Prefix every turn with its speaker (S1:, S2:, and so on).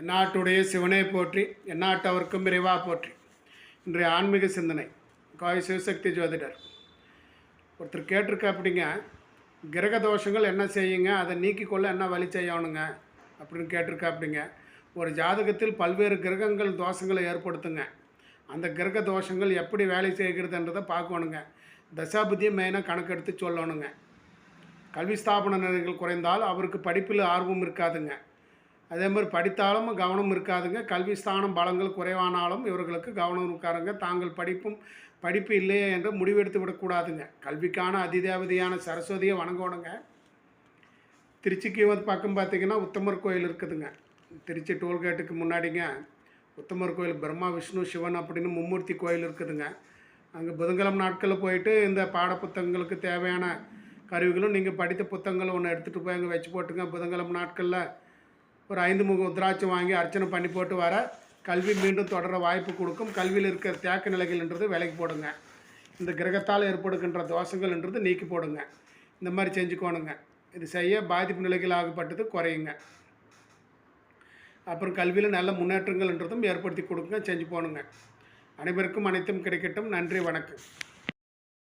S1: எந்நாட்டுடைய சிவனை போற்றி எந்நாட்டவர்க்கும் விரைவா போற்றி. இன்றைய ஆன்மீக சிந்தனை காய் சிவசக்தி ஜோதிடர். ஒருத்தர் கேட்டிருக்க அப்படிங்க கிரக தோஷங்கள் என்ன செய்யுங்க அதை நீக்கிக்கொள்ள என்ன வழி செய்யணுங்க அப்படின்னு கேட்டிருக்க அப்படிங்க ஒரு ஜாதகத்தில் பல்வேறு கிரகங்கள் தோஷங்களை ஏற்படுத்துங்க. அந்த கிரக தோஷங்கள் எப்படி வேலை செய்கிறதுன்றதை பார்க்கணுங்க. தசாபதியை மெயினாக கணக்கெடுத்து சொல்லணுங்க. கல்வி ஸ்தாபன நிலைகள் குறைந்தால் அவருக்கு படிப்பில் ஆர்வம் இருக்காதுங்க. அதே மாதிரி படித்தாலும் கவனம் இருக்காதுங்க. கல்வி ஸ்தானம் பலங்கள் குறைவானாலும் இவர்களுக்கு கவனம் இருக்காருங்க தாங்கள் படிப்பும் படிப்பு இல்லையே என்று முடிவெடுத்து விடக்கூடாதுங்க. கல்விக்கான அதிதேவதையான சரஸ்வதியை வணங்கணுங்க. திருச்சிக்கு வந்து பக்கம் பார்த்தீங்கன்னா உத்தமர் கோயில் இருக்குதுங்க. திருச்சி டோல்கேட்டுக்கு முன்னாடிங்க. உத்தமர் கோயில் பிரம்மா விஷ்ணு சிவன் அப்படின்னு மும்மூர்த்தி கோயில் இருக்குதுங்க. அங்கே புதன்கிழமை நாட்களில் போயிட்டு இந்த பாட புத்தகங்களுக்கு தேவையான கருவிகளும் நீங்கள் படித்த புத்தகங்களை ஒன்று எடுத்துகிட்டு போய் அங்கே வச்சு போட்டுங்க. புதன்கிழமை நாட்களில் ஒரு ஐந்து முக உத்ராட்சம் வாங்கி அர்ச்சனை பண்ணி போட்டு வர கல்வி மீண்டும் தொடர வாய்ப்பு கொடுக்கும். கல்வியில் இருக்கிற தேக்க நிலைகள்ன்றது விலைக்கு போடுங்க. இந்த கிரகத்தால் ஏற்படுகின்ற தோஷங்கள்ன்றது நீக்கி போடுங்க. இந்த மாதிரி செஞ்சுக்கோணுங்க. இது செய்ய பாதிப்பு நிலைகள் ஆகப்பட்டது குறையுங்க. அப்புறம் கல்வியில் நல்ல முன்னேற்றங்கள்ன்றதும் ஏற்படுத்தி கொடுங்க செஞ்சு போகணுங்க அனைவருக்கும் அனைத்தும் கிடைக்கட்டும். நன்றி வணக்கம்.